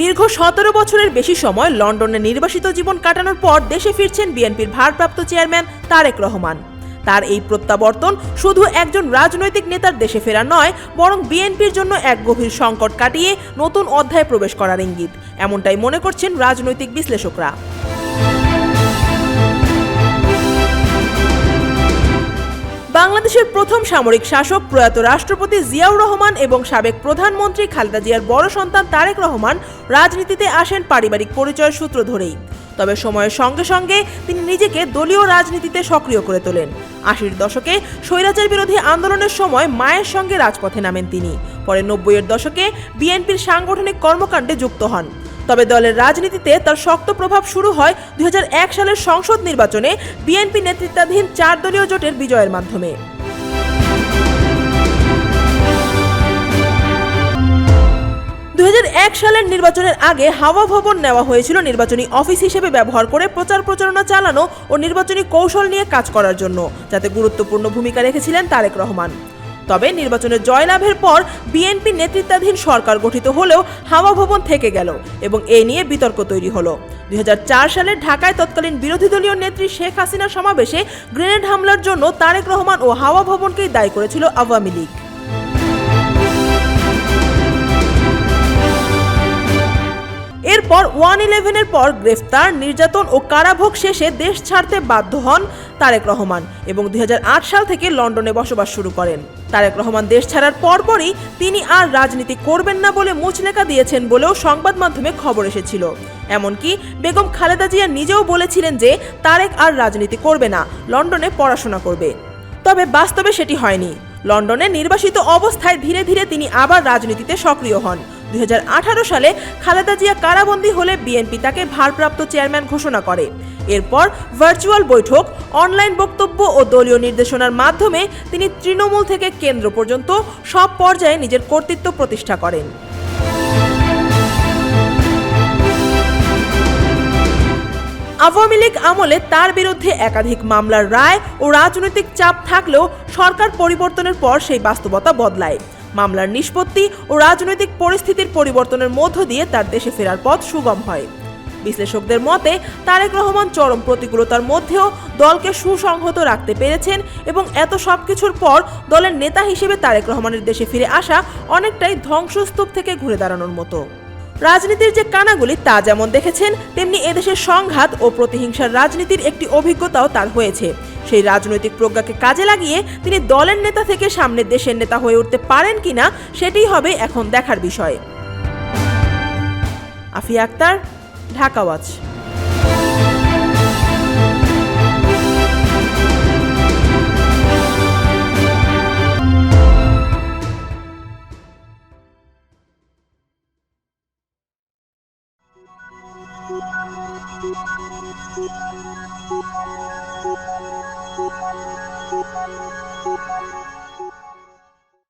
দীর্ঘ সতেরো বছরের বেশি সময় লন্ডনে নির্বাসিত জীবন কাটানোর পর দেশে ফিরছেন বিএনপির ভারপ্রাপ্ত চেয়ারম্যান তারেক রহমান। তার এই প্রত্যাবর্তন শুধু একজন রাজনৈতিক নেতার দেশে ফেরা নয়, বরং বিএনপির জন্য এক গভীর সংকট কাটিয়ে নতুন অধ্যায়ে প্রবেশ করার ইঙ্গিত। এমনটাই মনে করছেন রাজনৈতিক বিশ্লেষকরা। বাংলাদেশের প্রথম সামরিক শাসক প্রয়াত রাষ্ট্রপতি জিয়াউর রহমান এবং সাবেক প্রধানমন্ত্রী খালেদা জিয়ার বড় সন্তান তারেক রহমান রাজনীতিতে আসেন পারিবারিক পরিচয়ের সূত্র ধরেই। তবে সময়ের সঙ্গে সঙ্গে তিনি নিজেকে দলীয় রাজনীতিতে সক্রিয় করে তোলেন। আশির দশকে স্বৈরাচার বিরোধী আন্দোলনের সময় মায়ের সঙ্গে রাজপথে নামেন তিনি। পরে নব্বইয়ের দশকে বিএনপির সাংগঠনিক কর্মকাণ্ডে যুক্ত হন। তবে দলের রাজনীতিতে তার শক্ত প্রভাব শুরু হয় দু হাজার এক সালের সংসদ নির্বাচনে বিএনপি নেতৃত্বাধীন চার দলীয় জোটের বিজয়ের মাধ্যমে। এক সালের নির্বাচনের আগে হাওয়া ভবন নেওয়া হয়েছিল নির্বাচনী অফিস হিসেবে ব্যবহার করে প্রচার প্রচারণা চালানো ও নির্বাচনী কৌশল নিয়ে কাজ করার জন্য, যাতে গুরুত্বপূর্ণ ভূমিকা রেখেছিলেন তারেক রহমান। তবে নির্বাচনে জয়লাভের পর বিএনপি নেতৃত্বাধীন সরকার গঠিত হলেও হাওয়া ভবন থেকে গেল এবং এ নিয়ে বিতর্ক তৈরি হলো। দুই হাজার চার সালে ঢাকায় তৎকালীন বিরোধী দলীয় নেত্রী শেখ হাসিনার সমাবেশে গ্রেনেড হামলার জন্য তারেক রহমান ও হাওয়া ভবনকেই দায়ী করেছিল আওয়ামী লীগ। ওয়ান ইলেভেনের পর গ্রেফতার, নির্যাতন ও কারাভোগ শেষে দেশ ছাড়তে বাধ্য হন তারেক রহমান এবং দুই হাজার আট সাল থেকে লন্ডনে বসবাস শুরু করেন। তারেক রহমান দেশ ছাড়ার পরপরই তিনি আর রাজনীতি করবেন না বলে মুচলেখা দিয়েছেন বলেও সংবাদ মাধ্যমে খবর এসেছিল। এমনকি বেগম খালেদা জিয়া নিজেও বলেছিলেন যে তারেক আর রাজনীতি করবে না, লন্ডনে পড়াশোনা করবে। তবে বাস্তবে সেটি হয়নি। লন্ডনে নির্বাসিত অবস্থায় ধীরে ধীরে তিনি আবার রাজনীতিতে সক্রিয় হন। দুই হাজার আঠারো সালে খালেদা জিয়া কারাবন্দী হলে বিএনপি তাকে ভারপ্রাপ্ত চেয়ারম্যান ঘোষণা করে। এরপর ভার্চুয়াল বৈঠক, অনলাইন বক্তব্য ও দলীয় নির্দেশনার মাধ্যমে তিনি তৃণমূল থেকে কেন্দ্র পর্যন্ত সব পর্যায়ে নিজের কর্তৃত্ব প্রতিষ্ঠা করেন। আওয়ামী লীগ আমলে তার বিরুদ্ধে একাধিক মামলার রায় ও রাজনৈতিক চাপ থাকলেও সরকার পরিবর্তনের পর সেই বাস্তবতা বদলায়। মামলার নিষ্পত্তি ও রাজনৈতিক পরিস্থিতির পরিবর্তনের মধ্য দিয়ে তার দেশে ফেরার পথ সুগম হয়। বিশ্লেষকদের মতে, তারেক রহমান চরম প্রতিকূলতার মধ্যেও দলকে সুসংহত রাখতে পেরেছেন এবং এত সব কিছুর পর দলের নেতা হিসেবে তারেক রহমানের দেশে ফিরে আসা অনেকটাই ধ্বংসস্তূপ থেকে ঘুরে দাঁড়ানোর মতো। রাজনীতির যে কানাগুলি তা যেমন দেখেছেন, তেমনি এদেশের সংঘাত ও প্রতিহিংসার রাজনীতির একটি অভিজ্ঞতাও তার হয়েছে। সেই রাজনৈতিক প্রজ্ঞাকে কাজে লাগিয়ে তিনি দলের নেতা থেকে সামনে দেশের নেতা হয়ে উঠতে পারেন কিনা সেটি হবে এখন দেখার বিষয়। Afia Akter, Dhaka watch. Thank you.